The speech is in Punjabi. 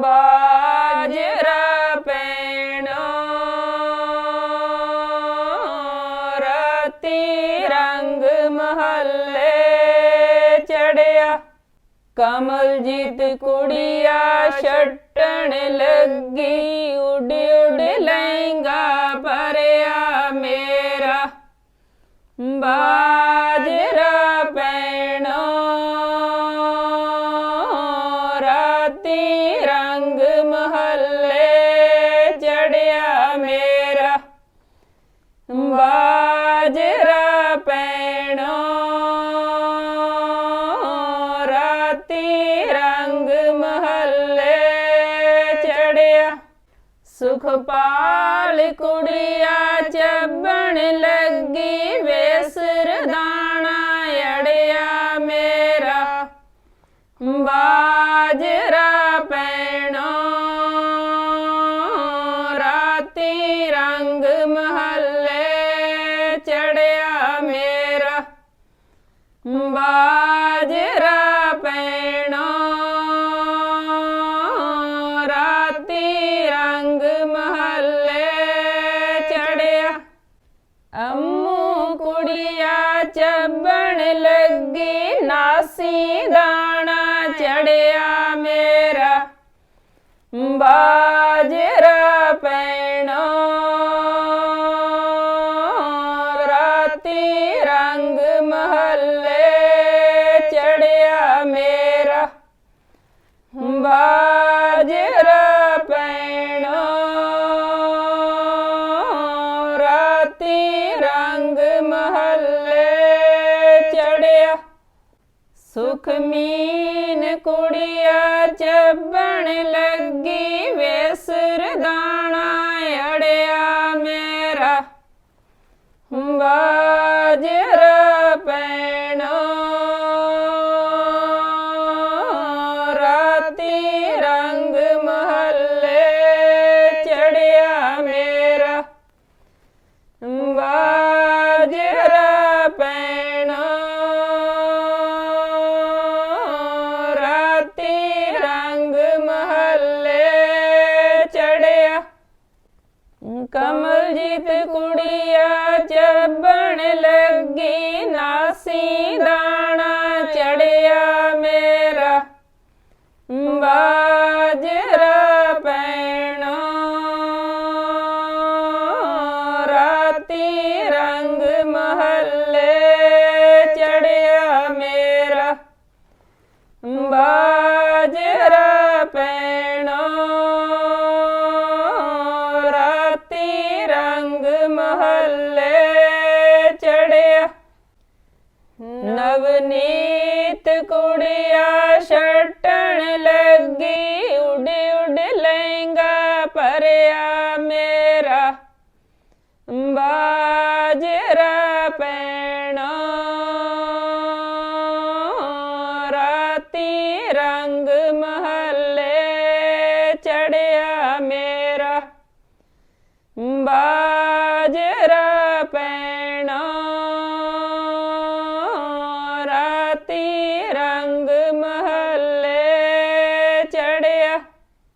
ਬਾਜਰਾ ਪੈਣੋ। ਰਤੀ ਰੰਗ ਮਹੱਲੇ ਚੜਿਆ। ਕਮਲਜੀਤ ਕੁੜੀਆ ਛੱਟਣ ਲੱਗੀ। ਉੱਡ ਉੱਡ ਲਹਿੰਗਾ ਭਰਿਆ ਮੇਰਾ। ਬਾ ਰਾਤੀ ਰੰਗ ਮਹੱਲੇ ਚੜਿਆ ਮੇਰਾ। ਬਾਜਰਾ ਪੈਣੋ, ਰਾਤੀ ਰੰਗ ਮਹੱਲੇ ਚੜਿਆ ਸੁਖਪਾਲ ਕੁੜੀਆ ਚੱਬਣ ਲੱਗੀ, ਵੇਸਰ ਦਾਣਾ ਅੜਿਆ ਮੇਰਾ। ਬਾਜਰਾ ਕੁੜੀਆ ਚੱਬਣ ਲੱਗੀ ਨਾਸੀ ਦਾਣਾ ਚੜਿਆ ਮੇਰਾ। ਬਾਜਰਾ ਪੈਣੋ ਰਾਤੀ ਸੁਖਮੀਨ ਕੁੜੀਆ ਚੱਬਣ ਲੱਗੀ ਵੇਸਰ ਦਾਣਾ ਅੜਿਆ ਮੇਰਾ। ਬਾਜ਼ ਕਮਲਜੀਤ ਕੁੜੀਆ। ਨਵਨੀਤ ਕੁੜੀਆ ਛੱਟਣ ਲੱਗੀ ਉੱਡ ਉਡ ਲਹਿੰਗਾ ਭਰਿਆ ਮੇਰਾ। ਬਾਜਰਾ ਪੈਣੋ ਰਾਤੀ ਰੰਗ ਮਹੱਲੇ